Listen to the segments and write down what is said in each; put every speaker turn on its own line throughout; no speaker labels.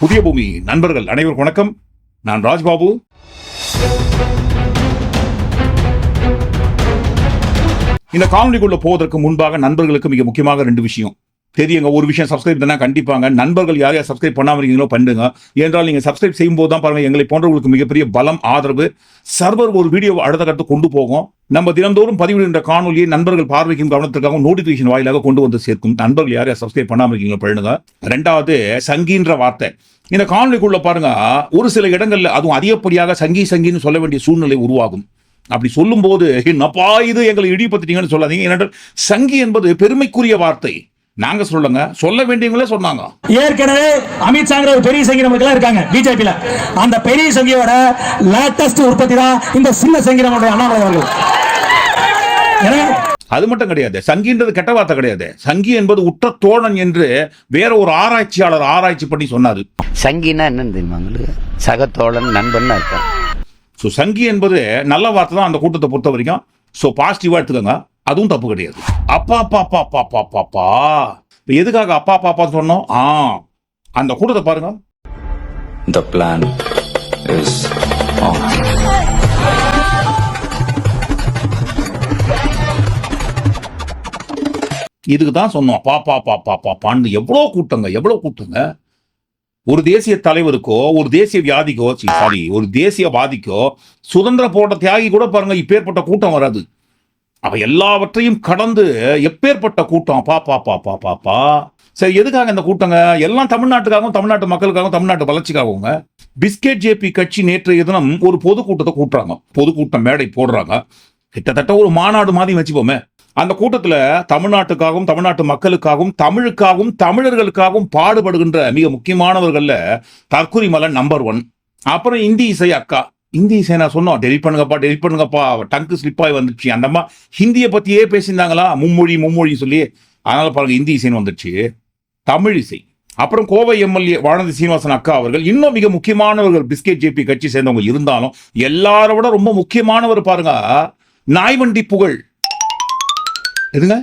புதிய பூமி. நண்பர்கள் அனைவருக்கும் வணக்கம். நான் ராஜ்பாபு. இந்த காணொலிக்குள்ள போவதற்கு முன்பாக நண்பர்களுக்கு மிக முக்கியமாக ரெண்டு விஷயம். தெரியுங்க ஒரு விஷயம் சப்ஸ்கிரைப் பண்ணா கண்டிப்பாங்க. நண்பர்கள் யார் யார் சப்ஸ்கிரைப் பண்ணாமல் இருக்கீங்களோ பண்ணுங்க. ஏன்றால் நீங்கள் சப்ஸ்கிரைப் செய்யும் போது தான் பாருங்கள் எங்களை போன்றவர்களுக்கு மிகப்பெரிய பலம் ஆதரவு சர்வர் ஒரு வீடியோ அடுத்த கருத்து கொண்டு போகும். நம்ம தினந்தோறும் பதிவிடுகின்ற காணொலியை நண்பர்கள் பார்வைக்கும் கவனத்திற்காக நோட்டிபிகேஷன் வாயிலாக கொண்டு வந்து சேர்க்கும். நண்பர்கள் யார் யார் சப்ஸ்கிரைப் பண்ணாமல் இருக்கீங்களோ பண்ணுங்க. ரெண்டாவது சங்கின்ற வார்த்தை. இந்த காணொலிக்குள்ள பாருங்க ஒரு சில இடங்கள்ல அதுவும் அதிகப்படியாக சங்கி சங்கின்னு சொல்ல வேண்டிய சூழ்நிலை உருவாகும். அப்படி சொல்லும்போது என்னப்பா இது எங்களை இடிப்பத்திட்டீங்கன்னு சொல்லாதீங்க. ஏனென்றால் சங்கி என்பது பெருமைக்குரிய வார்த்தை. நாங்க சொல்லுங்க சொல்ல வேண்டியவங்களே சொன்னாங்க.
ஏற்கனவே அமித்ஷாங்கிற ஒரு பெரிய சங்கி நமக்கு இருக்காங்க பிஜேபியில. அந்த பெரிய சங்கியோட லேட்டஸ்ட் உற்பத்தி தான் இந்த சின்ன சங்கி நம்மளுடைய அண்ணாமலை அவர்கள்.
அது மட்டும் கிடையாது. சங்கின்றது கெட்ட வார்த்தை கிடையாது. சங்கி என்பது உற்ற தோழன் என்று வேற ஒரு ஆராய்ச்சியாளர் ஆராய்ச்சி பண்ணி சொன்னாரு.
சங்கினா என்னன்னு தெரியுமா உங்களுக்கு? சகத்தோழன் நண்பன் அர்த்தம்
ஸோ சங்கி என்பது நல்ல வார்த்தை தான் அந்த கூட்டத்தை பொறுத்த வரைக்கும். ஸோ பாசிட்டிவா எடுத்துக்கோங்க. அதுவும் தப்பு கிடையாது. அப்பா அப்பா அப்பா அப்பா இப்ப எதுக்காக அப்பா அப்பா சொன்னோம்? ஆ அந்த கூட்டத்தை பாருங்க.
Is on.
இதுக்கு தான் சொன்னோம் பாப்பா பாப்பா பாப்பான்னு எவ்வளோ கூட்டங்க எவ்வளோ கூட்டங்க? ஒரு தேசிய தலைவருக்கோ ஒரு தேசிய வியாதிக்கோ சாரி ஒரு தேசியவாதிக்கோ சுதந்திர போராட்ட தியாகி கூட பாருங்க இப்பேற்பட்ட கூட்டம் வராது. அவ எல்லாவற்றையும் கடந்து எப்பேற்பட்ட கூட்டம்? பா பா பா பா பா பா. சரி எதுக்காக இந்த கூட்டங்க? எல்லாம் தமிழ்நாட்டுக்காகவும் தமிழ்நாட்டு மக்களுக்காகவும் தமிழ்நாட்டு வளர்ச்சிக்காகவுங்க. பிஸ்கெட் ஜேபி கட்சி நேற்றைய தினம் ஒரு பொதுக்கூட்டத்தை கூட்டுறாங்க. பொதுக்கூட்டம் மேடை போடுறாங்க. கிட்டத்தட்ட ஒரு மாநாடு மாதிரி வச்சுப்போமே. அந்த கூட்டத்தில் தமிழ்நாட்டுக்காகவும் தமிழ்நாட்டு மக்களுக்காகவும் தமிழுக்காகவும் தமிழர்களுக்காகவும் பாடுபடுகின்ற மிக முக்கியமானவர்களில் தற்குறி மலன் நம்பர் ஒன் அப்புறம் இந்தி இசை அக்கா. இந்தி இசை நான் சொன்னோம் டெலிட் பண்ணுங்கப்பா டெலிட் பண்ணுங்கப்பா டங்கு ஸ்லிப்பாய் வந்துச்சு அந்த அம்மா ஹிந்தியை பற்றியே பேசியிருந்தாங்களா? மும்மொழி மும்மொழி சொல்லி. அதனால பாருங்க இந்தி இசைன்னு வந்துச்சு தமிழ் இசை. அப்புறம் கோவை எம்எல்ஏ வானதி சீனிவாசன் அக்கா அவர்கள் இன்னும் மிக முக்கியமானவர்கள் பிஸ்கெட் ஜேபி கட்சி சேர்ந்தவங்க இருந்தாலும் எல்லாரோட விட ரொம்ப முக்கியமானவர் பாருங்க நாய்வண்டி புகழ். எதுங்க?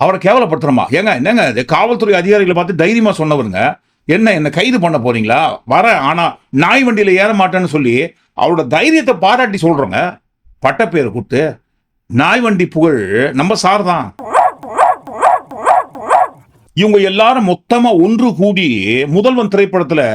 அவரை கேவலப்படுத்துறோமா ஏங்க என்னங்க இது? காவல்துறை அதிகாரிகளை பார்த்து தைரியமா சொன்னவருங்க. என்ன என்ன கைது பண்ண போறீங்களா? வரேன் ஆனால் நாய் வண்டியில் ஏற மாட்டேன்னு சொல்லி அவரோட தைரியத்தை பாராட்டி சொல்றோங்க. பட்டப்பேர் கொடுத்து நாய் வண்டி புகழ் நம்ம சார் தான். இவங்க எல்லாரும் மொத்தமாக ஒன்று கூடி முதல்வன் திரைப்படத்தில்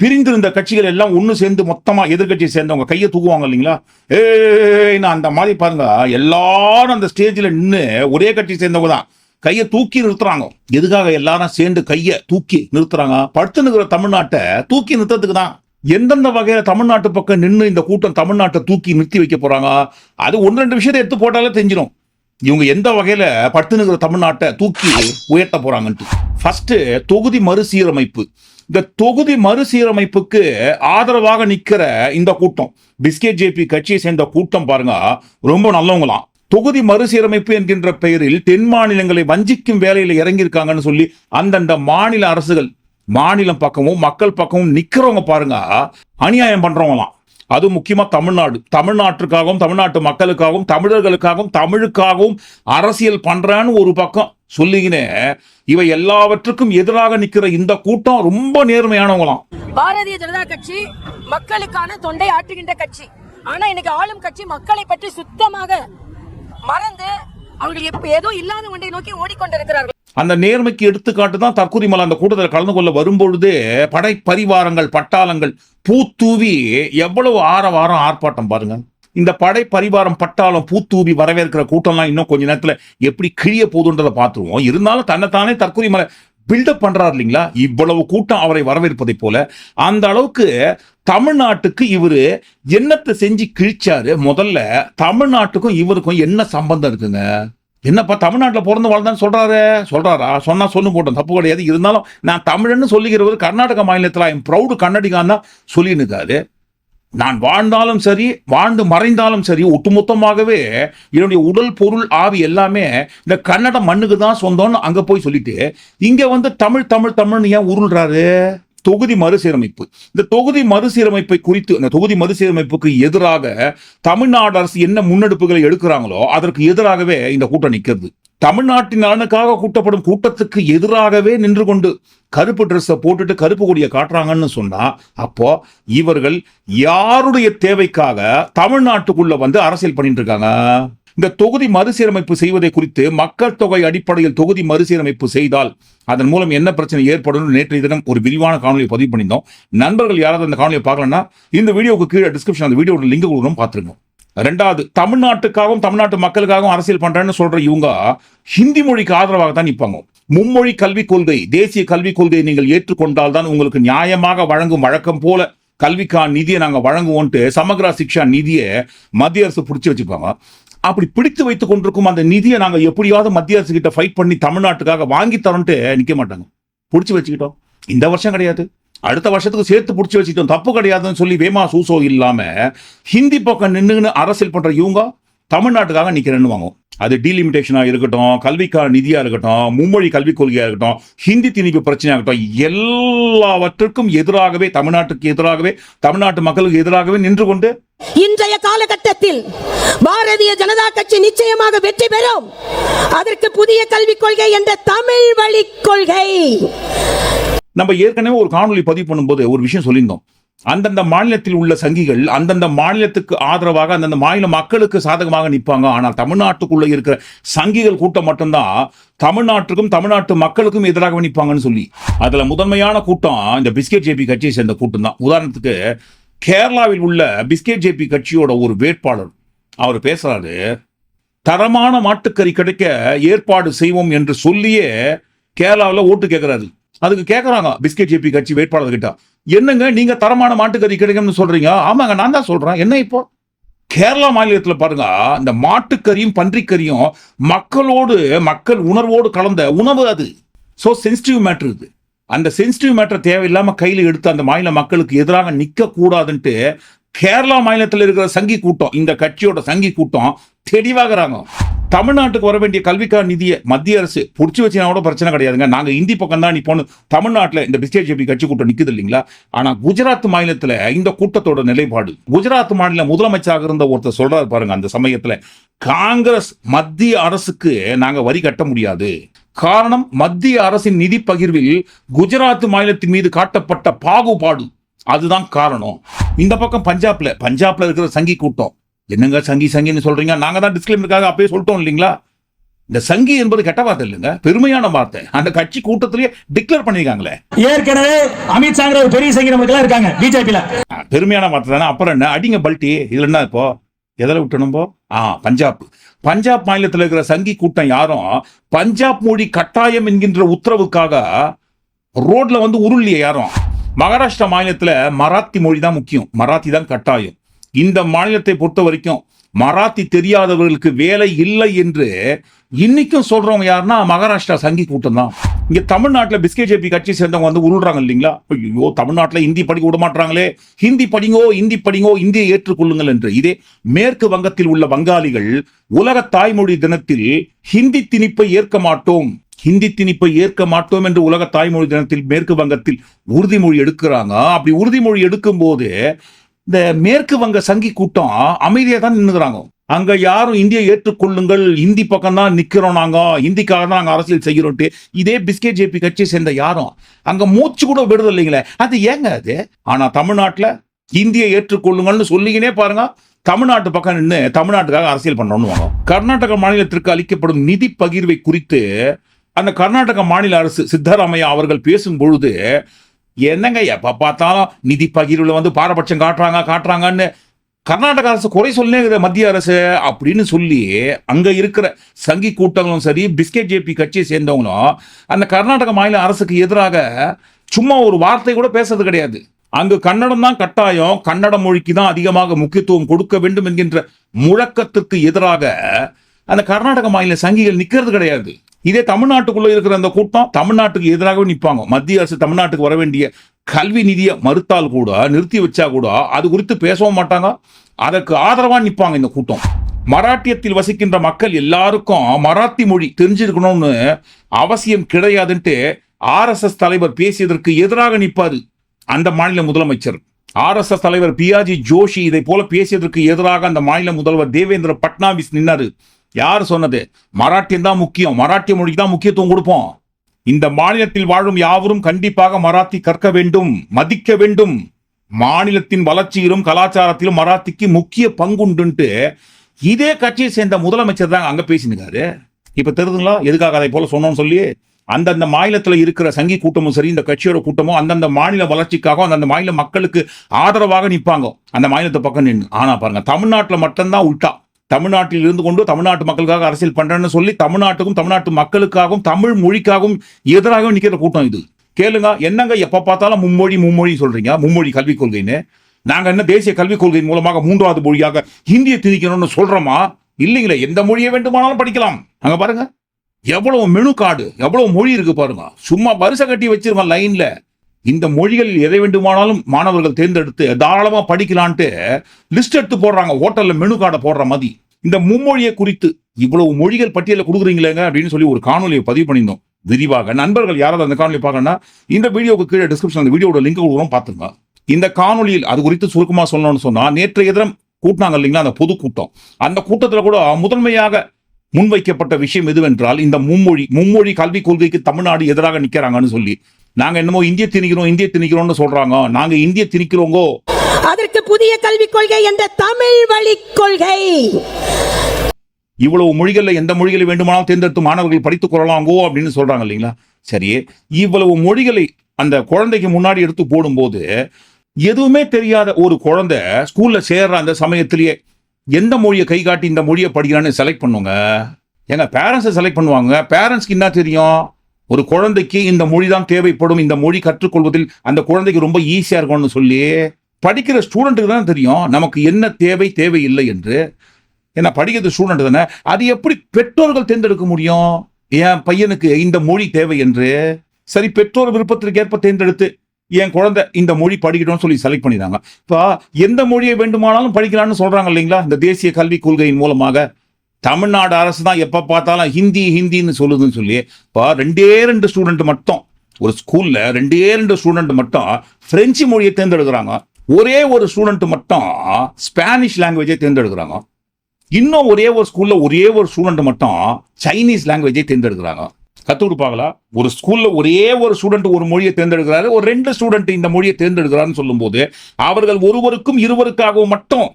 பிரிந்திருந்த கட்சிகள் எல்லாம் ஒன்று சேர்ந்து மொத்தமாக எதிர்கட்சியை சேர்ந்தவங்க கையை தூக்குவாங்க இல்லைங்களா? ஏய் அந்த மாதிரி பாருங்க எல்லாரும் அந்த ஸ்டேஜில் நின்று ஒரே கட்சி சேர்ந்தவங்க தான். கையை தூக்கி நிறுத்துறாங்க. எதுக்காக எல்லாரும் சேர்ந்து கையை தூக்கி நிறுத்துறாங்க? படுத்து நிற்கிற தமிழ்நாட்டை தூக்கி நிறுத்தத்துக்கு தான். எந்தெந்த வகையில தமிழ்நாட்டு பக்கம் நின்று இந்த கூட்டம் தமிழ்நாட்டை தூக்கி நிறுத்தி வைக்க போறாங்க? அது ஒன்று ரெண்டு விஷயத்தை எடுத்து போட்டாலே தெரிஞ்சிடும் இவங்க எந்த வகையில படுத்து நிற்கிற தமிழ்நாட்டை தூக்கி உயர்த்த போறாங்கன்ட்டு. ஃபர்ஸ்ட் தொகுதி மறுசீரமைப்பு. இந்த தொகுதி மறுசீரமைப்புக்கு ஆதரவாக நிற்கிற இந்த கூட்டம். பிஸ்கே ஜேபி கட்சியை சேர்ந்த கூட்டம் பாருங்க. ரொம்ப நல்லவங்களாம். தொகுதி மறுசீரமைப்பு என்கின்ற பெயரில் தென் மாநிலங்களை வஞ்சிக்கும் வேலையில் இறங்கியிருக்காங்கன்னு சொல்லி அந்தந்த மாநில அரசுகள் மாநிலம் பக்கமும் மக்கள் பக்கமும் நிக்கிறவங்க பாருங்க அநியாயம் பண்றவங்களாம் அது முக்கியமா தமிழ்நாடு. தமிழ்நாட்டுக்காகவும் தமிழ்நாட்டு மக்களுக்காகவும் தமிழர்களுக்காகவும் தமிழுக்காகவும் அரசியல் பண்றான்னு ஒரு பக்கம் சொல்லிக்கினே இவை எல்லாவற்றுக்கும் எதிராக நிக்கிற இந்த கூட்டம் ரொம்ப நேர்மையானவங்களாம்
பாரதிய ஜனதா கட்சி மக்களுக்கான தொண்டை ஆற்றுகின்ற கட்சி. ஆனா இன்னைக்கு ஆளும் கட்சி மக்களை பற்றி சுத்தமாக மறந்து அவர்கள் எப்ப ஏதோ இல்லாத ஒன்றை நோக்கி ஓடிக்கொண்டிருக்கிறார்கள்.
அந்த நேர்மைக்கு எடுத்துக்காட்டு தான் மலை அந்த கூட்டத்தில் கலந்து கொள்ள வரும்பொழுதே படை பரிவாரங்கள் பட்டாளங்கள் பூத்தூவி எவ்வளவு ஆரவாரம் ஆர்ப்பாட்டம் பாருங்க. இந்த படை பரிவாரம் பட்டாளம் பூத்தூவி வரவேற்கிற கூட்டம்லாம் இன்னும் கொஞ்ச நேரத்துல எப்படி கிழிய போகுதுன்றதை பார்த்துருவோம். இருந்தாலும் தன்னைத்தானே தற்கொலை மலை பில்டப் பண்றாரு இல்லைங்களா? இவ்வளவு கூட்டம் அவரை வரவேற்பதை போல. அந்த அளவுக்கு தமிழ்நாட்டுக்கு இவர் என்னத்தை செஞ்சு கிழிச்சாரு? முதல்ல தமிழ்நாட்டுக்கும் இவருக்கும் என்ன சம்பந்தம் இருக்குங்க? என்னப்பா தமிழ்நாட்டில் பிறந்து வாழ்ந்தான்னு சொல்கிறாரு சொல்கிறாரா சொன்னால் சொல்லு போட்டோம். தப்பு கிடையாது. இருந்தாலும் நான் தமிழன்னு சொல்லிக்கிறவர் கர்நாடக மாநிலத்தில் ஐம் ப்ரௌடு கன்னடிகான் தான் சொல்லின்னு நான் வாழ்ந்தாலும் சரி வாழ்ந்து மறைந்தாலும் சரி ஒட்டுமொத்தமாகவே என்னுடைய உடல் பொருள் ஆவி எல்லாமே இந்த கன்னட மண்ணுக்கு தான் சொந்தம்னு அங்கே போய் சொல்லிட்டு இங்கே வந்து தமிழ் தமிழ் தமிழ்னு ஏன் உருள்றாரு? தொகுதி மறுசீரமைப்பு. இந்த தொகுதி மறுசீரமைப்பை குறித்து இந்த தொகுதி மறுசீரமைப்புக்கு எதிராக தமிழ்நாடு அரசு என்ன முன்னெடுப்புகளை எடுக்கிறாங்களோ அதற்கு எதிராகவே இந்த கூட்டம் நிற்கிறது. தமிழ்நாட்டின் நலனுக்காக கூட்டப்படும் கூட்டத்துக்கு எதிராகவே நின்று கொண்டு கருப்பு ட்ரெஸ்ஸை போட்டுட்டு கருப்பு கொடியை காட்டுறாங்கன்னு சொன்னா அப்போ இவர்கள் யாருடைய தேவைக்காக தமிழ்நாட்டுக்குள்ள வந்து அரசியல் பண்ணிட்டு இருக்காங்க இந்த தொகுதி மறுசீரமைப்பு செய்வதை குறித்து மக்கள் தொகை அடிப்படையில் தொகுதி மறுசீரமைப்பு செய்தால் அதன் மூலம் என்ன பிரச்சனை ஏற்படும் நேற்றைய தினம் ஒரு விரிவான காணொலியை பதிவு பண்ணியிருந்தோம். நண்பர்கள் யாராவது அந்த காணொலியை பார்க்கலன்னா இந்த வீடியோக்கு கீழே டிஸ்கிரிப்ஷன் அந்த வீடியோட லிங்க் கொடுக்கணும் பார்த்துருங்க. ரெண்டாவது தமிழ்நாட்டுக்காகவும் தமிழ்நாட்டு மக்களுக்காகவும் அரசியல் பண்றேன்னு சொல்ற இவங்க ஹிந்தி மொழிக்கு ஆதரவாக தான் நிற்பாங்க மும்மொழி கல்விக் கொள்கை தேசிய கல்விக் கொள்கையை நீங்கள் ஏற்றுக்கொண்டால் தான் உங்களுக்கு நியாயமாக வழங்கும் வழக்கம் போல கல்விக்கான நிதியை நாங்கள் வழங்குவோன்ட்டு சமக்ரா சிக்ஷா நிதியை மத்திய அரசு பிடிச்சி வச்சுப்பாங்க. அப்படி பிடித்து வைத்துக் கொண்டிருக்கும் அந்த நிதியை நாங்கள் எப்படியாவது மத்திய அரசு கிட்ட ஃபைட் பண்ணி தமிழ்நாட்டுக்காக வாங்கி தரோன்ட்டு நிற்க மாட்டாங்க. பிடிச்சி வச்சுக்கிட்டோம். இந்த வருஷம் கிடையாது. அடுத்த வருஷத்துக்கு சேர்த்து பிடிச்சி வச்சுட்டோம். தப்பு கிடையாதுன்னு சொல்லி வேமா சூசோ இல்லாமல் ஹிந்தி பக்கம் நின்றுன்னு அரசியல் பண்ணுற இவங்க தமிழ்நாட்டுக்காக நிற்கிறேன்னு வாங்கும் அது டீலிமிட்டேஷனா இருக்கட்டும் கல்விக்கான நிதியா இருக்கட்டும் மும்மொழி கல்விக் கொள்கையா இருக்கட்டும் ஹிந்தி திணிப்பு பிரச்சனையா இருக்கட்டும் எல்லாவற்றுக்கும் எதிராகவே தமிழ்நாட்டுக்கு எதிராகவே தமிழ்நாட்டு மக்களுக்கு எதிராகவே நின்று கொண்டு
இன்றைய காலகட்டத்தில் பாரதிய ஜனதா கட்சி நிச்சயமாக வெற்றி பெறும். அதற்கு புதிய கல்விக் கொள்கை என்ற தமிழ் வழி கொள்கை.
நம்ம ஏற்கனவே ஒரு காணொளி பதிவு பண்ணும்போது ஒரு விஷயம் சொல்லியிருந்தோம். அந்தந்த மாநிலத்தில் உள்ள சங்கிகள் அந்தந்த மாநிலத்துக்கு ஆதரவாக அந்தந்த மாநில மக்களுக்கு சாதகமாக நிற்பாங்க. ஆனால் தமிழ்நாட்டுக்குள்ள இருக்கிற சங்கிகள் கூட்டம் மட்டும்தான் தமிழ்நாட்டுக்கும் தமிழ்நாட்டு மக்களுக்கும் எதிராக நிற்பாங்கன்னு சொல்லி. அதுல முதன்மையான கூட்டம் இந்த பிஸ்கெட் ஜேபி கட்சியை சேர்ந்த கூட்டம் தான் உதாரணத்துக்கு கேரளாவில் உள்ள பிஸ்கெட் ஜேபி கட்சியோட ஒரு வேட்பாளர். அவர் பேசுறாரு தரமான மாட்டுக்கறி கிடைக்க ஏற்பாடு செய்வோம் என்று சொல்லியே கேரளாவில் ஓட்டு கேட்கிறாரு அதுக்கு கேட்கறாங்க பிஸ்கெட் ஜேபி கட்சி வேட்பாளர் கிட்ட என்னங்க நீங்க தரமான மாட்டுக்கறி கிடைக்கும்னு சொல்றீங்க? ஆமாங்க நான் தான் சொல்றேன். என்ன இப்போ? கேரளா மாநிலத்தில் பாருங்க இந்த மாட்டுக்கறியும் பன்றிக்கறியும் மக்களோடு மக்கள் உணர்வோடு கலந்த உணவு அது. ஸோ சென்சிட்டிவ் மேட்ரு இது. அந்த சென்சிட்டிவ் மேட்டர் தேவையில்லாமல் கையில் எடுத்து அந்த மாநில மக்களுக்கு எதிராக நிற்கக்கூடாதுன்ட்டு கேரளா மாநிலத்தில் இருக்கிற சங்கி கூட்டம் இந்த கட்சியோட சங்கி கூட்டம் தெளிவாகிறாங்க. தமிழ்நாட்டுக்கு வர வேண்டிய கல்விக்கான நிதியை மத்திய அரசு பிடிச்சி வச்சுனா கூட பிரச்சனை கிடையாதுங்க. நாங்கள் இந்தி பக்கம் தான் நிப்போம் தமிழ்நாட்டில் இந்த பிஜேபி கட்சி கூட்டம் நிற்குது இல்லைங்களா? ஆனால் குஜராத் மாநிலத்தில் இந்த கூட்டத்தோட நிலைப்பாடு. குஜராத் மாநில முதலமைச்சராக இருந்த ஒருத்தர் சொல்றாரு பாருங்க அந்த சமயத்தில் காங்கிரஸ் மத்திய அரசுக்கு நாங்கள் வரி கட்ட முடியாது. காரணம் மத்திய அரசின் நிதி பகிர்வில் குஜராத் மாநிலத்தின் மீது காட்டப்பட்ட பாகுபாடு. அதுதான் காரணம். இந்த பக்கம் பஞ்சாப்ல பஞ்சாப்ல இருக்கிற சங்கி கூட்டம். என்னங்க சங்கி சங்கின்னு சொல்றீங்க? நாங்க தான் டிஸ்கிளைமருக்காக அப்பயே சொல்லிட்டோம் இல்லைங்களா? இந்த சங்கி என்பது கெட்ட வார்த்தை இல்லைங்க. பெருமையான வார்த்தை. அந்த கட்சி கூட்டத்திலேயே டிக்ளேர் பண்ணிருக்காங்களே.
ஏற்கனவே அமித்ஷாங்கிற ஒரு பெரிய சங்கி எல்லாம் இருக்காங்க பிஜேபியில
பெருமையான வார்த்தை தானே. அப்புறம் என்ன? அடிங்க பல்ட்டி. இதுல என்ன இப்போ? எதில் விட்டணும் போ ஆ பஞ்சாப். பஞ்சாப் மாநிலத்தில் இருக்கிற சங்கி கூட்டம் யாரும் பஞ்சாப் மொழி கட்டாயம் என்கின்ற உத்தரவுக்காக ரோட்ல வந்து உருளிய யாரும். மகாராஷ்டிரா மாநிலத்துல மராத்தி மொழி தான் முக்கியம். மராத்தி தான் கட்டாயம். இந்த மாநிலத்தை பொறுத்த வரைக்கும் மராத்தி தெரியாதவர்களுக்கு வேலை இல்லை என்று இன்னைக்கும் சொல்றவங்க யாருன்னா மகாராஷ்டிரா சங்கி கூட்டம் தான். இங்க தமிழ்நாட்டுல பிஸ்கெட் ஜேபி கட்சி சேர்ந்தவங்க வந்து உருள்றாங்க இல்லைங்களா? ஐயோ தமிழ்நாட்டில் ஹிந்தி படிக்க விட மாட்டாங்களே. ஹிந்தி படிங்கோ ஹிந்தி படிங்கோ இந்தியை ஏற்றுக்கொள்ளுங்கள் என்று. இதே மேற்கு வங்கத்தில் உள்ள வங்காளிகள் உலக தாய்மொழி தினத்தில் ஹிந்தி திணிப்பை ஏற்க மாட்டோம். ஹிந்தி திணிப்பை ஏற்க மாட்டோம் என்று உலக தாய்மொழி தினத்தில் மேற்கு வங்கத்தில் உறுதிமொழி எடுக்கிறாங்க. அப்படி உறுதிமொழி எடுக்கும் போது இந்த மேற்கு வங்க சங்கி கூட்டம் அமைதியா தான் நின்றுறாங்க அங்க யாரும் இந்தியை ஏற்றுக்கொள்ளுங்கள் இந்தி பக்கம் தான் நிக்கிறோம் நாங்க இந்திக்காக தான் நாங்க அரசியல் செய்கிறோம்ட்டு இதே பிஸ்கெட் ஜேபி கட்சியை சேர்ந்த யாரும் அங்க மூச்சு கூட விடுறது இல்லைங்களே அது ஏங்க அது? ஆனா தமிழ்நாட்டுல இந்தியை ஏற்றுக்கொள்ளுங்கள்னு சொல்லிக்கினே பாருங்க தமிழ்நாட்டு பக்கம் நின்று தமிழ்நாட்டுக்காக அரசியல் பண்றோம்னு கர்நாடக மாநிலத்திற்கு அளிக்கப்படும் நிதி பகிர்வை குறித்து அந்த கர்நாடக மாநில அரசு சித்தராமையா அவர்கள் பேசும் பொழுது என்னங்க எப்போ பார்த்தாலும் நிதி பகிர்வில் வந்து பாரபட்சம் காட்டுறாங்க காட்டுறாங்கன்னு கர்நாடக அரசு குறை சொல்லுங்க மத்திய அரசு அப்படின்னு சொல்லி அங்கே இருக்கிற சங்கி கூட்டங்களும் சரி பிஸ்கெட் ஜேபி கட்சியை சேர்ந்தவங்களும் அந்த கர்நாடக மாநில அரசுக்கு எதிராக சும்மா ஒரு வார்த்தை கூட பேசுறது கிடையாது. அங்கு கன்னடம் தான் கட்டாயம் கன்னட மொழிக்கு தான் அதிகமாக முக்கியத்துவம் கொடுக்க வேண்டும் என்கின்ற முழக்கத்திற்கு எதிராக அந்த கர்நாடக மாநில சங்கிகள் நிற்கிறது கிடையாது. இதே தமிழ்நாட்டுக்குள்ள இருக்கிற அந்த கூட்டம் தமிழ்நாட்டுக்கு எதிராகவே நிற்பாங்க மத்திய அரசு தமிழ்நாட்டுக்கு வர வேண்டிய கல்வி நிதியை மறுத்தால் கூட நிறுத்தி வச்சா கூட அது குறித்து பேசவும் மாட்டாங்க. அதற்கு ஆதரவா நிற்பாங்க இந்த கூட்டம். மராட்டியத்தில் வசிக்கின்ற மக்கள் எல்லாருக்கும் மராத்தி மொழி தெரிஞ்சிருக்கணும்னு அவசியம் கிடையாதுன்ட்டு ஆர்எஸ்எஸ் தலைவர் பேசியதற்கு எதிராக நிற்பாரு அந்த மாநில முதலமைச்சர். ஆர்எஸ்எஸ் தலைவர் பியாஜி ஜோஷி இதை போல பேசியதற்கு எதிராக அந்த மாநில முதல்வர் தேவேந்திர பட்னாவிஸ் நின்னாரு. யார் சொன்னது? மராட்டியம் தான் முக்கியம். மராட்டிய மொழிக்கு தான் முக்கியத்துவம் கொடுப்போம். இந்த மாநிலத்தில் வாழும் யாவரும் கண்டிப்பாக மராத்தி கற்க வேண்டும் மதிக்க வேண்டும். மாநிலத்தின் வளர்ச்சியிலும் கலாச்சாரத்திலும் மராத்திக்கு முக்கிய பங்குண்டுன்ட்டு இதே கட்சியை சேர்ந்த முதலமைச்சர் தான் அங்க பேசினுக்காரு. இப்ப தெரிதுங்களா? எதுக்காக அதை போல சொன்னோம்னு சொல்லி அந்தந்த மாநிலத்தில் இருக்கிற சங்கி கூட்டமும் சரி இந்த கட்சியோட கூட்டமும் அந்தந்த மாநில வளர்ச்சிக்காக அந்தந்த மாநில மக்களுக்கு ஆதரவாக நிற்பாங்க அந்த மாநிலத்தை பக்கம் நின்று ஆனால் பாருங்க தமிழ்நாட்டில் மட்டும்தான் உள்டா. தமிழ்நாட்டில் இருந்து கொண்டு தமிழ்நாட்டு மக்களுக்காக அரசியல் பண்றேன்னு சொல்லி தமிழ்நாட்டுக்கும் தமிழ்நாட்டு மக்களுக்காகவும் தமிழ் மொழிக்காகவும் எதிராகவும் நிற்கிற கூட்டம் இது. கேளுங்க என்னங்க எப்போ பார்த்தாலும் மும்மொழி மும்மொழி சொல்றீங்க மும்மொழி கல்விக் கொள்கைன்னு. நாங்கள் என்ன தேசிய கல்விக் கொள்கையின் மூலமாக மூன்றாவது மொழியாக ஹிந்தியை திணிக்கணும்னு சொல்றோமா? இல்லைங்களே எந்த மொழியை வேண்டுமானாலும் படிக்கலாம். அங்கே பாருங்க எவ்வளவு மெனு கார்டு எவ்வளவு மொழி இருக்கு பாருங்க. சும்மா வரிசை கட்டி வச்சிருக்கோம் லைன்ல இந்த மொழிகளில் எதை வேண்டுமானாலும் மாணவர்கள் தேர்ந்தெடுத்து தாராளமா படிக்கலான்ட்டு லிஸ்ட் எடுத்து போடுறாங்க. ஹோட்டல்ல மெனு கார்டை போடுற மாதிரி. இந்த மும்மொழியை குறித்து இவ்வளவு மொழிகள் பட்டியலில் கொடுக்குறீங்களேங்க அப்படின்னு சொல்லி ஒரு காணொலியை பதிவு பண்ணியிருந்தோம். விரிவாக. நண்பர்கள் யாராவது அந்த காணொலி பார்க்கணும்னா இந்த வீடியோக்கு கீழே டிஸ்கிரிப்ஷன் அந்த வீடியோட லிங்க் கொடுக்குறோம் பார்த்துங்க இந்த காணொலியில் அது குறித்து சுருக்கமாக சொல்லணும்னு சொன்னால் நேற்றைய தினம் கூட்டினாங்க இல்லைங்களா அந்த பொதுக்கூட்டம் அந்த கூட்டத்துல கூட முதன்மையாக முன்வைக்கப்பட்ட விஷயம் எதுவென்றால் இந்த மும்மொழி மும்மொழி கல்விக் கொள்கைக்கு தமிழ்நாடு எதிராக நிற்கிறாங்கன்னு சொல்லி. நாங்க என்னமோ இந்திய திணிக்கிறோம் இந்திய திணிக்கிறோம்னு சொல்றாங்க. நாங்க இந்திய திணிக்கிறோங்கோ.
அதற்கு புதிய கல்விக் கொள்கை என்ற தமிழ் வழி கொள்கை.
இவ்வளவு மொழிகள்ல எந்த மொழிகளை வேண்டுமானாலும் தேர்ந்தெடுத்து மாணவர்கள் படித்துக் கொள்ளலாங்கோ அப்படின்னு சொல்றாங்க இல்லைங்களா? சரி இவ்வளவு மொழிகளை அந்த குழந்தைக்கு முன்னாடி எடுத்து போடும்போது எதுவுமே தெரியாத ஒரு குழந்தை ஸ்கூல்ல சேர்ற அந்த சமயத்திலேயே எந்த மொழியை கை காட்டி இந்த மொழியை படிக்கிறான்னு செலக்ட் பண்ணுங்க. ஏங்க பேரண்ட்ஸை செலக்ட் பண்ணுவாங்க. பேரண்ட்ஸ்க்கு என்ன தெரியும்? ஒரு குழந்தைக்கு இந்த மொழி தான் தேவைப்படும் இந்த மொழி கற்றுக்கொள்வதில் அந்த குழந்தைக்கு ரொம்ப ஈஸியாக இருக்கும்னு சொல்லி படிக்கிற ஸ்டூடெண்ட்டுக்கு தான் தெரியும் நமக்கு என்ன தேவை தேவையில்லை என்று. ஏன்னா படிக்கிறது ஸ்டூடெண்ட் தானே. அது எப்படி பெற்றோர்கள் தேர்ந்தெடுக்க முடியும்? என் பையனுக்கு இந்த மொழி தேவை என்று. சரி பெற்றோர் விருப்பத்திற்கு ஏற்ப தேர்ந்தெடுத்து என் குழந்தை இந்த மொழி படிக்கணும்னு சொல்லி செலக்ட் பண்ணிடுறாங்க இப்போ எந்த மொழியை வேண்டுமானாலும் படிக்கலாம்னு சொல்கிறாங்க இல்லைங்களா? இந்த தேசிய கல்விக் கொள்கையின் மூலமாக. தமிழ்நாடு அரசு தான் எப்போ பார்த்தாலும் ஹிந்தி ஹிந்தின்னு சொல்லுதுன்னு சொல்லி இப்போ ரெண்டே ரெண்டு ஸ்டூடெண்ட் மட்டும் ஒரு ஸ்கூலில் ரெண்டே ரெண்டு ஸ்டூடெண்ட் மட்டும் ஃப்ரெஞ்சு மொழியை தேர்ந்தெடுக்கிறாங்க. ஒரே ஒரு ஸ்டூடெண்ட் மட்டும் ஸ்பானிஷ் லாங்குவேஜை தேர்ந்தெடுக்கிறாங்க. இன்னும் ஒரே ஒரு ஸ்கூலில் ஒரே ஒரு ஸ்டூடெண்ட் மட்டும் சைனீஸ் லாங்குவேஜை தேர்ந்தெடுக்கிறாங்க. கற்றுக் கொடுப்பாங்களா? ஒரு ஸ்கூலில் ஒரே ஒரு ஸ்டூடெண்ட் ஒரு மொழியை தேர்ந்தெடுக்கிறாரு. ஒரு ரெண்டு ஸ்டூடெண்ட் இந்த மொழியை தேர்ந்தெடுக்கிறாருன்னு சொல்லும்போது அவர்கள் ஒருவருக்கும் இருவருக்காகவும் மட்டும்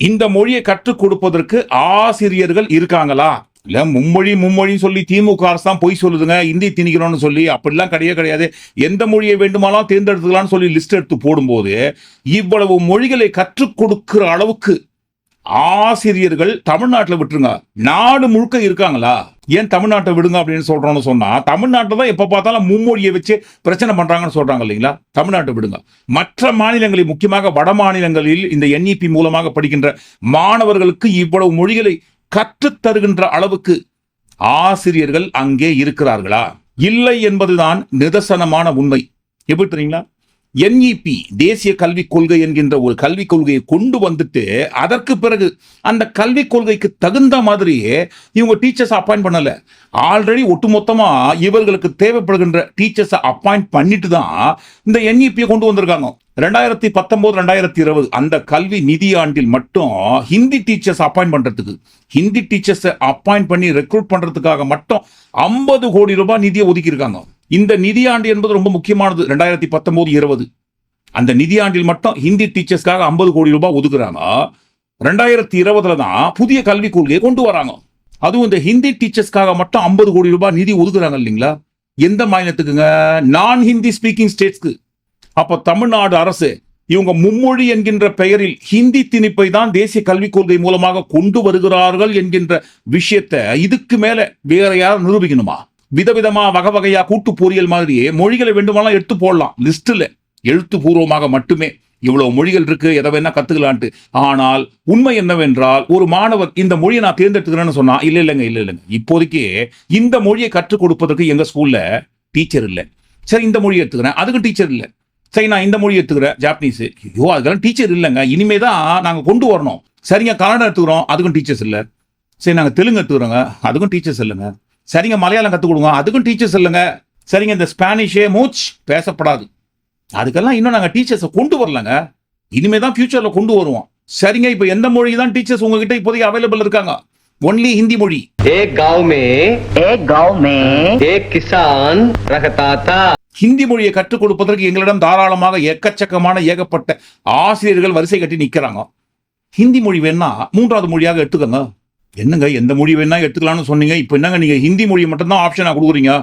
இந்த மொழியை கற்றுக் கொடுப்பதற்கு ஆசிரியர்கள் இருக்காங்களா? இல்ல மும்மொழி மும்மொழின்னு சொல்லி திமுக அரசு தான் பொய் சொல்லுதுங்க இந்தி திணிக்கிறோம்னு சொல்லி அப்படிலாம் கிடையவே கிடையாது. எந்த மொழியை வேண்டுமானாலும் தேர்ந்தெடுத்துக்கலாம்னு சொல்லி லிஸ்ட் எடுத்து போடும்போது இவ்வளவு மொழிகளை கற்றுக் கொடுக்கிற அளவுக்கு ஆசிரியர்கள் தமிழ்நாட்டில் விட்டுருங்க. நாடு முழுக்க இருக்காங்களா? ஏன் தமிழ்நாட்டை விடுங்க அப்படின்னு சொல்கிறோன்னு சொன்னா தமிழ்நாட்டில் தான் எப்ப பார்த்தாலும் மும்மொழியை வச்சு பிரச்சனை பண்றாங்கன்னு சொல்றாங்க இல்லைங்களா? தமிழ்நாட்டை விடுங்க. மற்ற மாநிலங்களில் முக்கியமாக வட மாநிலங்களில் இந்த என்இபி மூலமாக படிக்கின்ற மாணவர்களுக்கு இவ்வளவு மொழிகளை கற்றுத் தருகின்ற அளவுக்கு ஆசிரியர்கள் அங்கே இருக்கிறார்களா? இல்லை என்பதுதான் நிதர்சனமான உண்மை. எப்படி தெரியுங்களா? என்இபி தேசிய கல்விக் கொள்கை என்கின்ற ஒரு கல்விக் கொள்கையை கொண்டு வந்துட்டு அதற்கு பிறகு அந்த கல்விக் கொள்கைக்கு தகுந்த மாதிரி இவங்க டீச்சர்ஸ் அப்பாயிண்ட் பண்ணல. ஆல்ரெடி ஒட்டுமொத்தமா இவர்களுக்கு தேவைப்படுகின்ற டீச்சர்ஸை அப்பாயிண்ட் பண்ணிட்டு தான் இந்த என்இபியை கொண்டு வந்திருக்காங்க. ரெண்டாயிரத்தி பத்தொன்பது ரெண்டாயிரத்தி இருபது அந்த கல்வி நிதியாண்டில் மட்டும் ஹிந்தி டீச்சர்ஸ் அப்பாயிண்ட் பண்றதுக்கு ஹிந்தி டீச்சர்ஸை அப்பாயிண்ட் பண்ணி ரெக்ரூட் பண்றதுக்காக மட்டும் ஐம்பது கோடி ரூபாய் நிதியை ஒதுக்கியிருக்காங்க. இந்த நிதியாண்டு என்பது ரொம்ப முக்கியமானது. ரெண்டாயிரத்தி பத்தொன்பது இருபது. அந்த நிதியாண்டில் மட்டும் ஹிந்தி டீச்சர்ஸ்க்காக ஐம்பது கோடி ரூபாய் ஒதுக்குறாங்க. ரெண்டாயிரத்தி இருபதுல தான் புதிய கல்விக் கொள்கையை கொண்டு வராங்க. அதுவும் இந்த ஹிந்தி டீச்சர்ஸ்க்காக மட்டும் ஐம்பது கோடி ரூபாய் நிதி ஒதுக்குறாங்க இல்லைங்களா? எந்த மாநிலத்துக்குங்க? நான் ஹிந்தி ஸ்பீக்கிங் ஸ்டேட்ஸ்க்கு அப்போ தமிழ்நாடு அரசு இவங்க மும்மொழி என்கின்ற பெயரில் ஹிந்தி திணிப்பை தான் தேசிய கல்விக் கொள்கை மூலமாக கொண்டு வருகிறார்கள் என்கின்ற விஷயத்தை இதுக்கு மேல வேற யாரும் நிரூபிக்கணுமா? விதவிதமா வகை வகையா கூட்டு பொறியல் மாதிரியே மொழிகளை வேண்டுமானாலும் எடுத்து போடலாம். லிஸ்ட்ல எழுத்துப்பூர்வமாக மட்டுமே இவ்வளவு மொழிகள் இருக்கு எதை வேணா கத்துக்கலான்ட்டு. ஆனால் உண்மை என்னவென்றால் ஒரு மாணவர் இந்த மொழியை நான் தேர்ந்தெடுத்துக்கிறேன்னு சொன்னா இல்ல இல்லைங்க இல்ல இல்லைங்க. இப்போதைக்கு இந்த மொழியை கற்றுக் கொடுப்பதற்கு எங்க ஸ்கூல்ல டீச்சர் இல்லை. சரி இந்த மொழி எடுத்துக்கிறேன். அதுக்கு டீச்சர் இல்லை. சரி நான் இந்த மொழி எடுத்துக்கிறேன். ஜாப்பனீஸ் ஐயோ அதுக்கெல்லாம் டீச்சர் இல்லைங்க. இனிமே தான் நாங்கள் கொண்டு வரணும். சரிங்க கன்னடம் எடுத்துக்கிறோம். அதுக்கும் டீச்சர்ஸ் இல்லை. சரி நாங்கள் தெலுங்கு எடுத்துக்கிறோங்க. அதுக்கும் டீச்சர்ஸ் இல்லைங்க. சரிங்க மலையாளம் கற்றுக் கொடுங்க. அதுக்கும் டீச்சர்ஸ் இல்லைங்க. சரிங்க இந்த ஸ்பானிஷே மூச் பேசப்படாது. அதுக்கெல்லாம் இன்னும் நாங்கள் டீச்சர்ஸை கொண்டு வரலங்க. இனிமே தான் ஃபியூச்சரில் கொண்டு வருவோம். சரிங்க இப்போ எந்த மொழி தான் டீச்சர்ஸ் உங்ககிட்ட இப்போதைக்கு அவைலபிள் இருக்காங்க? ஒன்லி ஹிந்தி மொழி. ஹிந்தி மொழியை கற்றுக் கொடுப்பதற்கு எங்களிடம் தாராளமாக எக்கச்சக்கமான ஏகப்பட்ட ஆசிரியர்கள் வரிசை கட்டி நிற்கிறாங்க ஹிந்தி மொழி வேணா மூன்றாவது மொழியாக எடுத்துக்கோங்க. என்னங்க எந்த மொழி வேணா எடுத்துக்கலாம்னு சொன்னீங்க. இப்போ என்னங்க நீங்கள் ஹிந்தி மொழியை மட்டும்தான் ஆப்ஷனாக கொடுக்குறீங்க?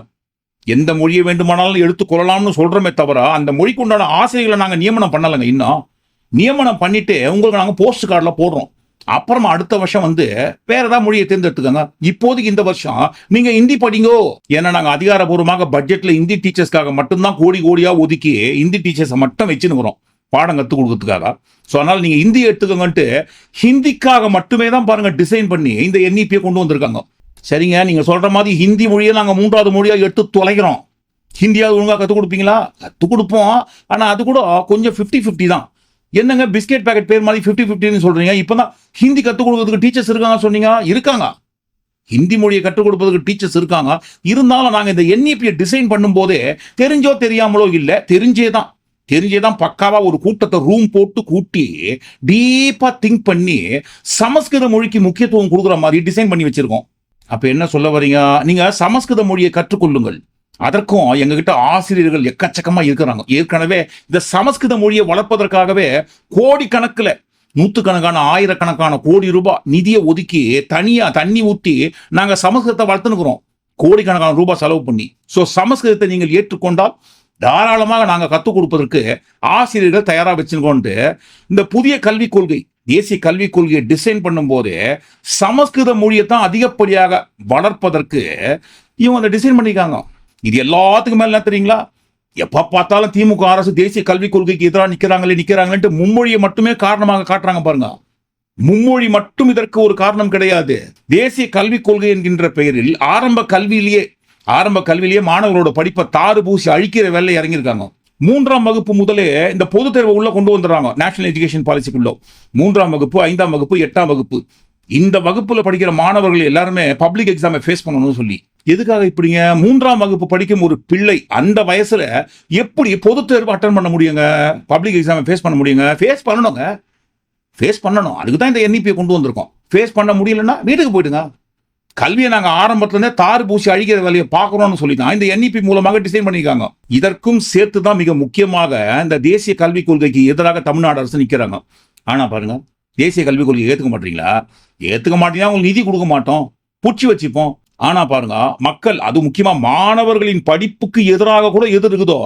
எந்த மொழியை வேண்டுமானாலும் எடுத்துக்கொள்ளலாம்னு சொல்கிறோமே தவிர அந்த மொழிக்கு உண்டான ஆசிரியர்களை நாங்கள் நியமனம் பண்ணலைங்க இன்னும். நியமனம் பண்ணிவிட்டு உங்களுக்கு நாங்கள் போஸ்ட் கார்டில் போடுறோம். அப்புறமா அடுத்த வருஷம் வந்து வேற ஏதாவது மொழியை தேர்ந்தெடுத்துக்கோங்க. இப்போதைக்கு இந்த வருஷம் நீங்க ஹிந்தி படிங்கோ. ஏன்னா நாங்க அதிகாரபூர்வமாக பட்ஜெட்ல ஹிந்தி டீச்சர்ஸ்க்காக மட்டும்தான் கோடி கோடியா ஒதுக்கி ஹிந்தி டீச்சர்ஸை மட்டும் வச்சுன்னு வரோம் பாடம் கற்றுக் கொடுக்கறதுக்காக. ஸோ அதனால் நீங்கள் ஹிந்தி எடுத்துக்கோங்கன்ட்டு ஹிந்திக்காக மட்டுமே தான் பாருங்கள் டிசைன் பண்ணி இந்த என்இபியை கொண்டு வந்திருக்காங்க. சரிங்க நீங்கள் சொல்கிற மாதிரி ஹிந்தி மொழியை நாங்கள் மூன்றாவது மொழியாக எடுத்து தொலைகிறோம். ஹிந்தியாவது ஒழுங்காக கற்றுக் கொடுப்பீங்களா? கற்றுக் கொடுப்போம். ஆனால் அது கூட கொஞ்சம் 50 50 தான். என்னங்க பிஸ்கெட் பேக்கெட் பேர் மாதிரி ஃபிஃப்ட்டி ஃபிஃப்டின்னு சொல்கிறீங்க இப்போ தான் ஹிந்தி கற்றுக் கொடுக்கறதுக்கு டீச்சர்ஸ் இருக்காங்க சொன்னீங்க இருக்காங்க. ஹிந்தி மொழியை கற்றுக் கொடுப்பதற்கு டீச்சர்ஸ் இருக்காங்க. இருந்தாலும் நாங்கள் இந்த என்இபியை டிசைன் பண்ணும்போதே தெரிஞ்சோ தெரியாமலோ இல்லை தெரிஞ்சே தான். தெரிஞ்சே தான் பக்காவா ஒரு கூட்டத்தை ரூம் போட்டு கூட்டி டீப்பா திங்க் பண்ணி சமஸ்கிருத மொழிக்கு முக்கியத்துவம் கொடுக்குற மாதிரி டிசைன் பண்ணி வச்சிருக்கோம். அப்ப என்ன சொல்ல வரீங்க நீங்க சமஸ்கிருத மொழியை கற்றுக்கொள்ளுங்கள். அதற்கும் எங்ககிட்ட ஆசிரியர்கள் எக்கச்சக்கமா இருக்கிறாங்க. ஏற்கனவே இந்த சமஸ்கிருத மொழியை வளர்ப்பதற்காகவே கோடிக்கணக்கில் நூற்றுக்கணக்கான ஆயிரக்கணக்கான கோடி ரூபாய் நிதியை ஒதுக்கி தனியா தண்ணி ஊற்றி நாங்கள் சமஸ்கிருதத்தை வளர்த்துனுக்குறோம் கோடிக்கணக்கான ரூபாய் செலவு பண்ணி. ஸோ சமஸ்கிருதத்தை நீங்கள் ஏற்றுக்கொண்டால் தாராளமாக நாங்கள் கற்றுக் கொடுப்பதற்கு ஆசிரியர்கள் தயாராக வச்சுக்கொண்டு இந்த புதிய கல்விக் கொள்கை தேசிய கல்விக் கொள்கையை டிசைன் பண்ணும்போது சமஸ்கிருத மொழியை தான் அதிகப்படியாக வளர்ப்பதற்கு இவங்க அதை டிசைன் பண்ணியிருக்காங்க இது எல்லாத்துக்கும் மேலே என்ன தெரியுங்களா? எப்போ பார்த்தாலும் திமுக அரசு தேசிய கல்விக் கொள்கைக்கு எதிராக நிற்கிறாங்களே நிற்கிறாங்களேன்ட்டு மும்மொழியை மட்டுமே காரணமாக காட்டுறாங்க பாருங்க. மும்மொழி மட்டும் இதற்கு ஒரு காரணம் கிடையாது. தேசிய கல்விக் கொள்கை என்கின்ற பெயரில் ஆரம்ப கல்வியிலேயே ஆரம்ப கல்வியிலேயே மாணவர்களோட படிப்பை தாறு பூசி அழிக்கிற வேலை இறங்கியிருக்காங்க. மூன்றாம் வகுப்பு முதலே இந்த பொது தேர்வை உள்ள கொண்டு வந்துடுறாங்க நேஷனல் எஜுகேஷன் பாலிசிக்குள்ள மூன்றாம் வகுப்பு ஐந்தாம் வகுப்பு எட்டாம் வகுப்பு. இந்த வகுப்புல படிக்கிற மாணவர்கள் எல்லாருமே பப்ளிக் எக்ஸாமை ஃபேஸ் பண்ணணும்னு சொல்லி. எதுக்காக இப்படிங்க? மூன்றாம் வகுப்பு படிக்கும் ஒரு பிள்ளை அந்த வயசுல எப்படி பொது தேர்வு அட்டன் பண்ண முடியுங்க? பப்ளிக் எக்ஸாமை ஃபேஸ் பண்ண முடியுங்க? ஃபேஸ் பண்ணணுங்க. ஃபேஸ் பண்ணணும். அதுக்கு தான் இந்த என்இபியை கொண்டு வந்திருக்கோம். ஃபேஸ் பண்ண முடியலன்னா வீட்டுக்கு போயிடுங்க. கல்வியை நாங்கள் ஆரம்பத்துலேருந்தே தார் பூசி அழிக்கிற வேலையை பார்க்குறோம்னு சொல்லி தான் இந்த என்இபி மூலமாக டிசைன் பண்ணியிருக்காங்க. இதற்கும் சேர்த்து தான் மிக முக்கியமாக இந்த தேசிய கல்விக் கொள்கைக்கு எதிராக தமிழ்நாடு அரசு நிற்கிறாங்க ஆனால் பாருங்க தேசிய கல்விக் கொள்கையை ஏற்றுக்க மாட்டீங்களா? ஏற்றுக்க மாட்டீங்கன்னா உங்களுக்கு நிதி கொடுக்க மாட்டோம். பூச்சி வச்சுப்போம். ஆனால் பாருங்க மக்கள் அது முக்கியமாக மாணவர்களின் படிப்புக்கு எதிராக கூட எது இருக்குதோ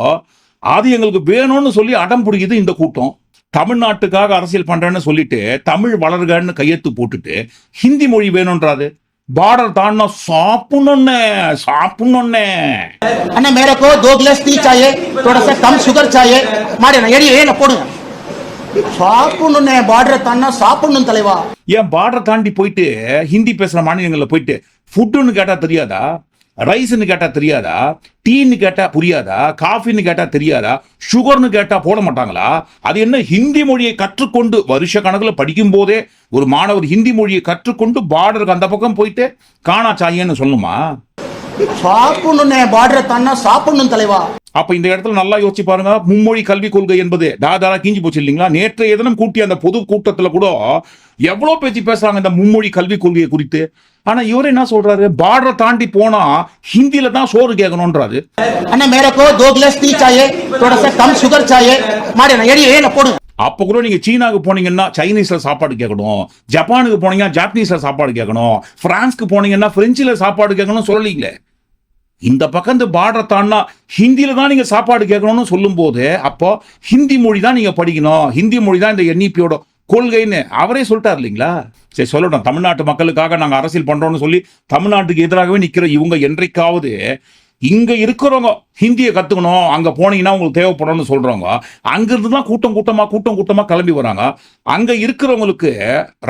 அது எங்களுக்கு வேணும்னு சொல்லி அடம் பிடிக்குது இந்த கூட்டம். தமிழ்நாட்டுக்காக அரசியல் பண்ணுறேன்னு சொல்லிட்டு தமிழ் வளர்கன்னு கையெழுத்து போட்டுட்டு ஹிந்தி மொழி வேணுன்றாது பார்டர் தாண்டினா சாப்பிடணுன்னே சாப்பிடணுன்னே
अन्ना मेरे को दो गिलास टी चाहिए थोड़ा सा कम शुगर चाहिए மாடி நான் எடி ஏன போடுங்க சாப்பிடணுன்னே பார்டர் தானா சாப்பிடணும் தலைவா
ஏன் பார்டர் தாண்டி போயிட்டு ஹிந்தி பேசுற மாநிலங்களில் போயிட்டு ஃபுட்டுன்னு கேட்டா தெரியாதா ரைஸ்னு கேட்டா தெரியாதா? டீன்னு கேட்டா புரியாதா? காஃபின்னு கேட்டா தெரியாதா? சுகர்னு கேட்டா போட மாட்டாங்களா? அது என்ன ஹிந்தி மொழியை கற்றுக்கொண்டு வருஷ கணக்கில் படிக்கும் போதே ஒரு மாணவர் ஹிந்தி மொழியை கற்றுக்கொண்டு பார்டருக்கு அந்த பக்கம் போயிட்டு காணா சாயேன்னு சொல்லுமா?
சாப்பிடணுன்னே பார்டர் தானா சாப்பிடணும் தலைவா.
அப்ப இந்த இடத்துல நல்லா யோசிச்சு பாருங்க. மும்மொழி கல்விக் கொள்கை என்பது தாதாரா கீஞ்சி போச்சு இல்லைங்களா? நேற்றைய தினம் கூட்டி அந்த பொது கூட்டத்துல கூட எவ்வளவு பேச்சு பேசுறாங்க இந்த மும்மொழி கல்விக் கொள்கையை குறித்து? ஆனா இவர் என்ன சொல்றாரு? பார்டரை தாண்டி போனா ஹிந்தில தான் சோறு கேட்கணும்ன்றாரு.
அண்ணா மேரக்கோ தோ டீ சாயே தோட கம் சுகர் சாயே மாடி நான் எரிய ஏன போடுங்க.
அப்போ கூட நீங்க சீனாவுக்கு போனீங்கன்னா சைனீஸ்ல சாப்பாடு கேட்கணும். ஜப்பானுக்கு போனீங்கன்னா ஜாப்பனீஸில் சாப்பாடு கேட்கணும். பிரான்ஸ்க்கு போனீங்கன்னா பிரெஞ்சுல சாப்பாடு கேட்கணும்னு சொல்லலீங்களே. இந்த பக்கம் இந்த பார்டரை தாண்டா ஹிந்தியில் தான் நீங்க சாப்பாடு கேட்கணும்னு சொல்லும்போது அப்போ ஹிந்தி மொழி தான் நீங்க படிக்கணும். ஹிந்தி மொழி தான் இந்த என்இபியோட கொள்கைன்னு அவரே சொல்லிட்டார் இல்லைங்களா? சரி சொல்லட்டும். தமிழ்நாட்டு மக்களுக்காக நாங்கள் அரசியல் பண்ணுறோம்னு சொல்லி தமிழ்நாட்டுக்கு எதிராகவே நிற்கிறோம் இவங்க என்றைக்காவது இங்கே இருக்கிறவங்க ஹிந்தியை கற்றுக்கணும் அங்கே போனீங்கன்னா உங்களுக்கு தேவைப்படும்னு சொல்கிறவங்க அங்கேருந்து தான் கூட்டம் கூட்டமாக கூட்டம் கூட்டமாக கிளம்பி வராங்க. அங்கே இருக்கிறவங்களுக்கு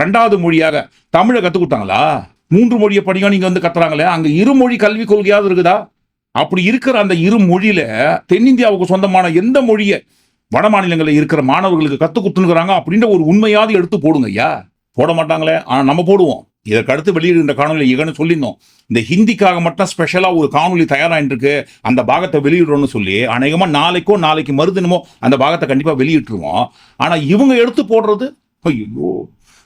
ரெண்டாவது மொழியாக தமிழை கத்து கொடுத்தாங்களா மூன்று மொழியை படியும் நீங்கள் வந்து கத்துறாங்களே அங்கே இருமொழி கல்விக் கொள்கையாவது இருக்குதா? அப்படி இருக்கிற அந்த இரு மொழியில் தென்னிந்தியாவுக்கு சொந்தமான எந்த மொழியை வட மாநிலங்களில் இருக்கிற மாணவர்களுக்கு கத்து கொடுத்துருக்குறாங்க அப்படின்ற ஒரு உண்மையாவது எடுத்து போடுங்க ஐயா. போட மாட்டாங்களே. ஆனால் நம்ம போடுவோம். இதற்கு அடுத்து வெளியிடுகின்ற காணொலி இகன்னு சொல்லியிருந்தோம். இந்த ஹிந்திக்காக மட்டும் ஸ்பெஷலாக ஒரு காணொலி தயாராகிட்டுருக்கு அந்த பாகத்தை வெளியிடுறோம்னு சொல்லி அநேகமாக நாளைக்கோ நாளைக்கு மறுதினமோ அந்த பாகத்தை கண்டிப்பாக வெளியிட்டுருவோம். ஆனால் இவங்க எடுத்து போடுறது? ஐயோ.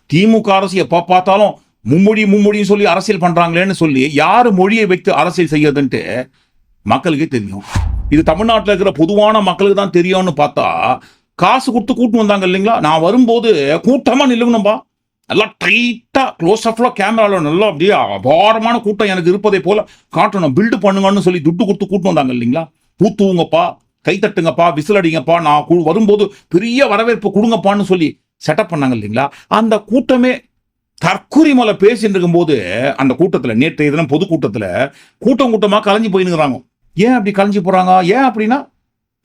திமுக அரசு எப்போ பார்த்தாலும் மும்மொழி மும்மொழின்னு சொல்லி அரசியல் பண்ணுறாங்களேன்னு சொல்லி யார் மொழியை வைத்து அரசியல் செய்யறதுன்ட்டு மக்களுக்கே தெரியும். இது தமிழ்நாட்டில் இருக்கிற பொதுவான மக்களுக்கு தான் தெரியும்னு பார்த்தா காசு கொடுத்து கூட்டு வந்தாங்க இல்லைங்களா? நான் வரும்போது கூட்டமாக நில்லுங்கணும்பா நல்லா டைட்டாக க்ளோஸ் அப்ல கேமராவில் நல்லா அப்படியே அபாரமான கூட்டம் எனக்கு இருப்பதை போல காட்டணும் பில்டு பண்ணுங்கன்னு சொல்லி துட்டு கொடுத்து கூட்டு வந்தாங்க இல்லைங்களா? பூத்துவுங்கப்பா கை தட்டுங்கப்பா விசில் அடிங்கப்பா நான் கு- வரும்போது பெரிய வரவேற்பு கொடுங்கப்பான்னு சொல்லி செட்டப் பண்ணாங்க இல்லைங்களா? அந்த கூட்டமே தற்குறி மலை பேசிட்டு இருக்கும்போது அந்த கூட்டத்தில் நேற்றைய தினம் பொதுக்கூட்டத்தில் கூட்டம் கூட்டமாக கலைஞ்சு போயினுங்கிறாங்க ஏன் அப்படி கலைஞ்சு போகிறாங்க ஏன் அப்படின்னா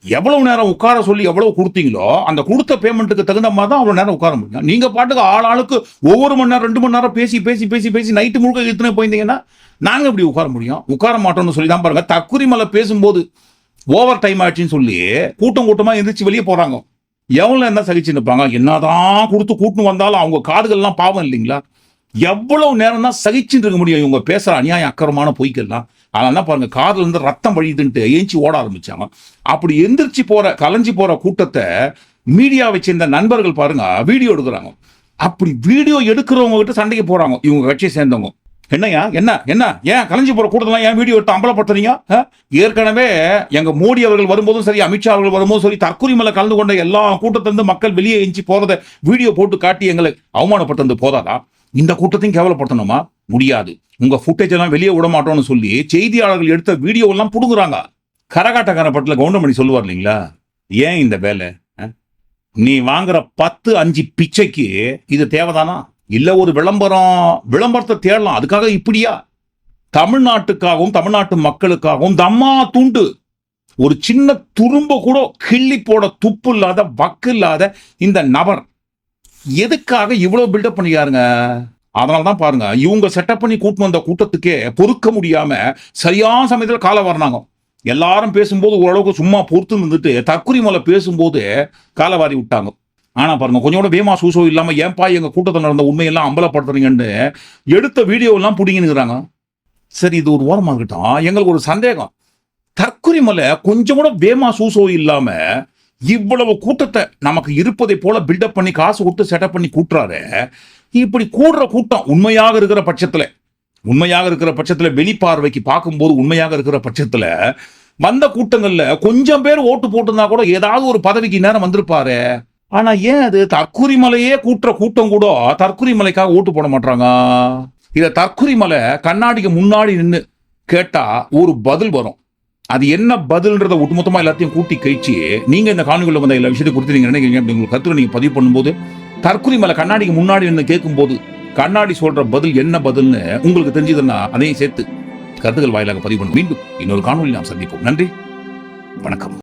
எவ்வளவு நேரம் உட்கார சொல்லி எவ்வளவு கொடுத்தீங்களோ அந்த கொடுத்த பேமெண்ட்டுக்கு தகுந்த மாதிரி தான் அவ்வளோ நேரம் உட்கார முடியும். நீங்கள் பாட்டுக்கு ஆள் ஆளுக்கு ஒவ்வொரு மணி நேரம் ரெண்டு மணி நேரம் பேசி பேசி பேசி பேசி நைட்டு முழுக்க இழுத்துனே போயிருந்தீங்கன்னா நாங்கள் எப்படி உட்கார முடியும்? உட்கார மாட்டோம்னு சொல்லி தான் பாருங்க. தக்குரி மலை பேசும்போது ஓவர் டைம் ஆயிடுச்சுன்னு சொல்லி கூட்டம் கூட்டமாக எந்திரிச்சு வெளியே போகிறாங்க எவ்வளோ என்ன சகிச்சு நிற்பாங்க? என்னதான் கொடுத்து கூட்டின்னு வந்தாலும் அவங்க காதுகள்லாம் பாவம் இல்லைங்களா? எவ்வளவு நேரம் தான் சகிச்சுட்டு இருக்க முடியும்? இவங்க பேசுகிற அநியாயம் அக்கரமான பொய்க்கெல்லாம் அதனால என்ன பாருங்க கார்ல இருந்து ரத்தம் வழியுதுன்ட்டு ஏஞ்சி ஓட ஆரம்பிச்சாங்க. அப்படி எந்திரிச்சு போற கலைஞ்சி போற கூட்டத்தை மீடியா வச்சிருந்த நண்பர்கள் பாருங்க வீடியோ எடுக்கிறாங்க. அப்படி வீடியோ எடுக்கிறவங்க கிட்ட சண்டைக்கு போறாங்க இவங்க கட்சியை சேர்ந்தவங்க. என்னையா என்ன என்ன ஏன் கலைஞ்சி போற கூட்டத்தெல்லாம் ஏன் வீடியோ எடுத்து அம்பலப்படுத்துறீங்க? ஏற்கனவே எங்க மோடி அவர்கள் வரும்போதும் சரி அமித்ஷா அவர்கள் வரும்போதும் சரி தற்கொலை கலந்து கொண்ட எல்லா கூட்டத்திலிருந்து மக்கள் வெளியே எஞ்சி போறத வீடியோ போட்டு காட்டி எங்களை அவமானப்பட்டது போதாதா? இந்த கூட்டத்தையும் கேவலப்படுத்தணுமா? முடியாது. உங்க ஃபுட்டேஜ் எல்லாம் வெளியே விட மாட்டோம்னு சொல்லி செய்தியாளர்கள் எடுத்த வீடியோ எல்லாம் புடுங்குறாங்க. கரகாட்டக்காரப்பட்டில் கவுண்டமணி சொல்லுவார் இல்லைங்களா? ஏன் இந்த வேலை? ஆ? நீ வாங்குற பத்து அஞ்சு பிச்சைக்கு இது தேவைதானா? இல்லை ஒரு விளம்பரம் விளம்பரத்தை தேடலாம். அதுக்காக இப்படியா? தமிழ்நாட்டுக்காகவும் தமிழ்நாட்டு மக்களுக்காகவும் தம்மா துண்டு. ஒரு சின்ன துரும்ப கூட கிள்ளி போட துப்பு இல்லாத வக்கு இல்லாத இந்த நபர். எதுக்காக இவ்வளோ பில்டப் பண்ணிக்காருங்க அதனால தான் பாருங்க இவங்க செட்டப் பண்ணி கூட்டு வந்த கூட்டத்துக்கே பொறுக்க முடியாம சரியான சமயத்தில் காலை வரணாங்க எல்லாரும் பேசும்போது ஓரளவுக்கு சும்மா பொறுத்து நின்றுட்டு தற்குறி மலை பேசும்போது காலை வாரி விட்டாங்க. ஆனா பாருங்க கொஞ்சம் கூட வேமா சூசோ இல்லாம ஏன்பா எங்க கூட்டத்தில் நடந்த உண்மையெல்லாம் அம்பலப்படுத்துறீங்கன்னு எடுத்த வீடியோ எல்லாம் பிடிங்கினுங்கிறாங்க சரி இது ஒரு ஓரமாக இருக்கட்டும். எங்களுக்கு ஒரு சந்தேகம். தற்குறி மலை கொஞ்சம் கூட வேமா சூசோ இல்லாம இவ்வளவு கூட்டத்தை நமக்கு இருப்பதை போல பில்டப் பண்ணி காசு கொடுத்து செட்டப் பண்ணி கூட்டுறாரு இப்படி கூடுற கூட்டம் உண்மையாக இருக்கிற பட்சத்தில் உண்மையாக இருக்கிற பட்சத்தில் வெளிப்பார்வைக்கு பார்க்கும்போது உண்மையாக இருக்கிற பட்சத்தில் வந்த கூட்டங்கள்ல கொஞ்சம் பேர் ஓட்டு போட்டிருந்தா கூட ஏதாவது ஒரு பதவிக்கு நேரம் வந்திருப்பாரு. ஆனா ஏன் அது? தற்குறி மலையே கூட்டுற கூட்டம் கூட தற்குறி மலைக்காக ஓட்டு போட மாட்டாங்க இத தற்குறி மலை கண்ணாடிக்கு முன்னாடி நின்று கேட்டா ஒரு பதில் வரும். அது என்ன பதில்ன்றத ஒட்டுமொத்தமா எல்லாத்தையும் கூட்டி கழிச்சு நீங்க இந்த காணொலியில் வந்த எல்லா விஷயத்தை குறித்து நீங்க நினைக்கிறீங்க அப்படி உங்களுக்கு கருத்துல நீங்க பதிவு பண்ணும்போது தற்கொலை மலை கண்ணாடிக்கு முன்னாடி நின்று கேட்கும்போது கண்ணாடி சொல்ற பதில் என்ன பதில்னு உங்களுக்கு தெரிஞ்சதுன்னா அதையும் சேர்த்து கருத்துக்கள் வாயிலாக பதிவு பண்ணும். மீண்டும் இன்னொரு காணொலி நாம் சந்திப்போம். நன்றி. வணக்கம்.